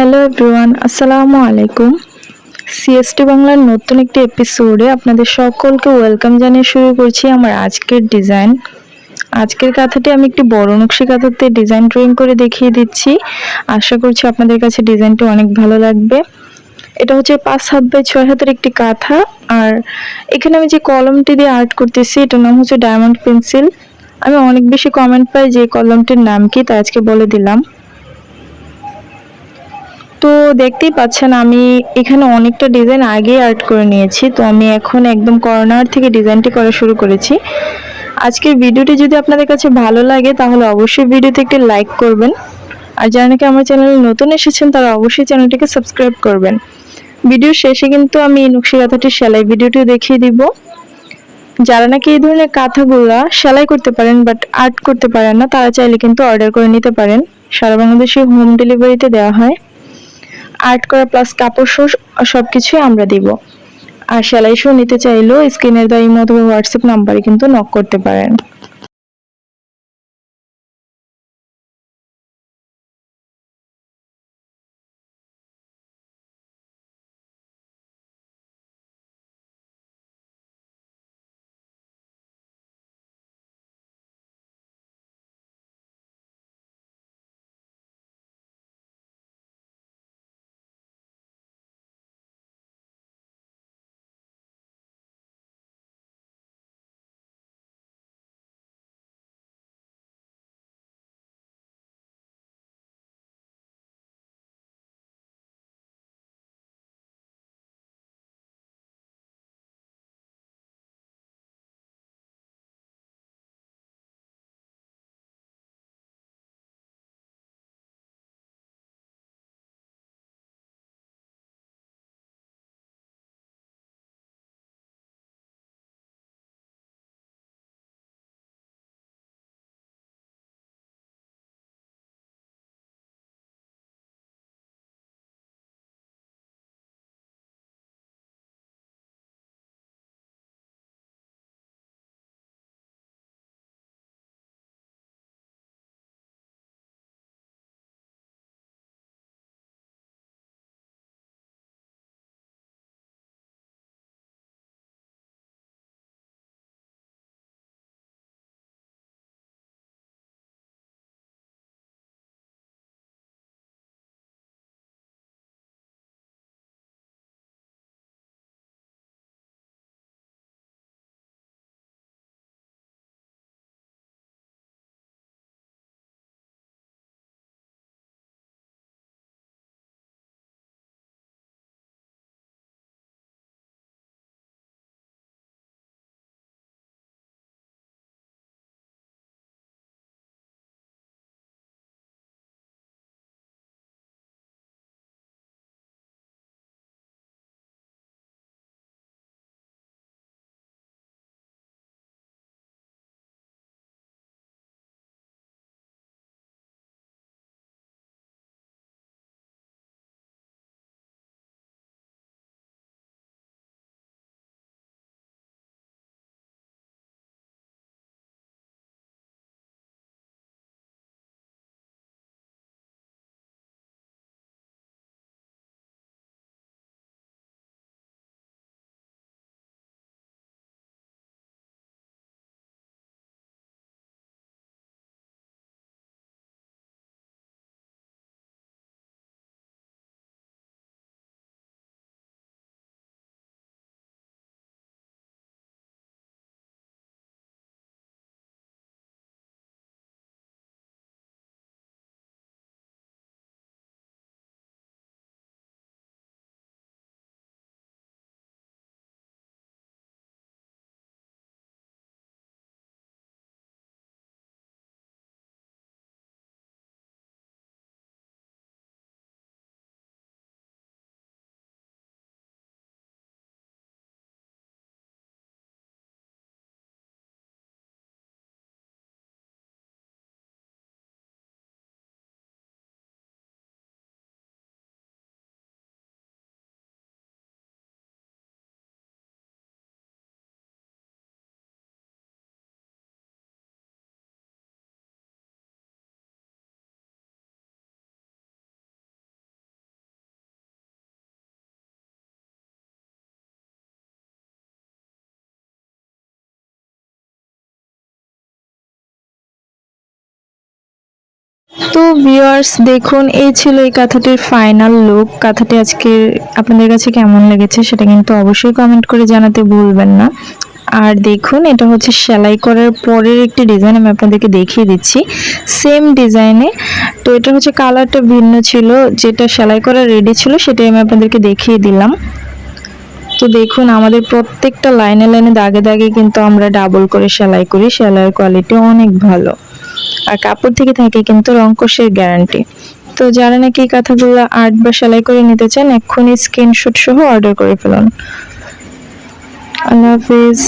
Hello everyone আসসালামু আলাইকুম CST বাংলার নতুন একটি এপিসোডে আপনাদের সকলকে ওয়েলকাম জানিয়ে শুরু করছি আমার আজকের ডিজাইন আজকের কাঁথাটি আমি একটি বড় নকশি কাঁথাতে ডিজাইন ড্রয়িং করে দেখিয়ে দিচ্ছি। আশা করছি আপনাদের কাছে ডিজাইনটি অনেক ভালো লাগবে। এটা হচ্ছে পাঁচ হাত বাই ছয় হাতের একটি কাঁথা। আর এখানে আমি যে কলমটি দিয়ে আর্ট করতেছি, এটার নাম হচ্ছে ডায়মন্ড পেন্সিল আমি অনেক বেশি কমেন্ট পাই যে কলমটির নাম কি তা আজকে বলে দিলাম। তো দেখতেই পাচ্ছেন, আমি এখানে অনেকটা ডিজাইন আগে আর্ট করে নিয়েছি। তো আমি এখন একদম কর্নার থেকে ডিজাইনটি করা শুরু করেছি। আজকের ভিডিওটি যদি আপনাদের কাছে ভালো লাগে, তাহলে অবশ্যই ভিডিওতে একটি লাইক করবেন। আর যারা নাকি আমার চ্যানেলে নতুন এসেছেন, তারা অবশ্যই চ্যানেলটিকে সাবস্ক্রাইব করবেন। ভিডিও শেষে কিন্তু আমি নকশি কাঁথাটির সেলাই ভিডিওটিও দেখিয়ে দিব। যারা নাকি এই ধরনের কাঁথাগুলা সেলাই করতে পারেন বাট আর্ট করতে পারেন না, তারা চাইলে কিন্তু অর্ডার করে নিতে পারেন। সারা বাংলাদেশে হোম ডেলিভারিতে দেওয়া হয়। আর্ট করা প্লাস কাপড় শো সব কিছুই আমরা দিব। আর সেলাই শো নিতে চাইলেও স্ক্রিনের দেওয়া অথবা হোয়াটসঅ্যাপ নাম্বারে কিন্তু নক করতে পারেন। তো ভিউয়ার্স দেখুন, এই ছিল এই কাঁথাটির ফাইনাল লুক কাঁথাটি আজকে আপনাদের কাছে কেমন লেগেছে সেটা কিন্তু অবশ্যই কমেন্ট করে জানাতে ভুলবেন না। আর দেখুন, এটা হচ্ছে সেলাই করার পরের একটি ডিজাইন আমি আপনাদেরকে দেখিয়ে দিচ্ছি। সেম ডিজাইনে তো এটা হচ্ছে কালারটা ভিন্ন ছিল, যেটা সেলাই করা রেডি ছিল সেটাই আমি আপনাদেরকে দেখিয়ে দিলাম। তো দেখুন, আমাদের প্রত্যেকটা লাইনে লাইনে দাগে দাগে কিন্তু আমরা ডাবল করে সেলাই করি। সেলাইয়ের কোয়ালিটি অনেক ভালো। আর কাপড় থেকে থাকে কিন্তু রংকশের গ্যারান্টি তো যারা নাকি এই কাঁথাগুলো আর্ট বা সেলাই করে নিতে চান, এক্ষুনি স্ক্রিনশট সহ অর্ডার করে ফেলুন। আল্লাহ হাফিজ।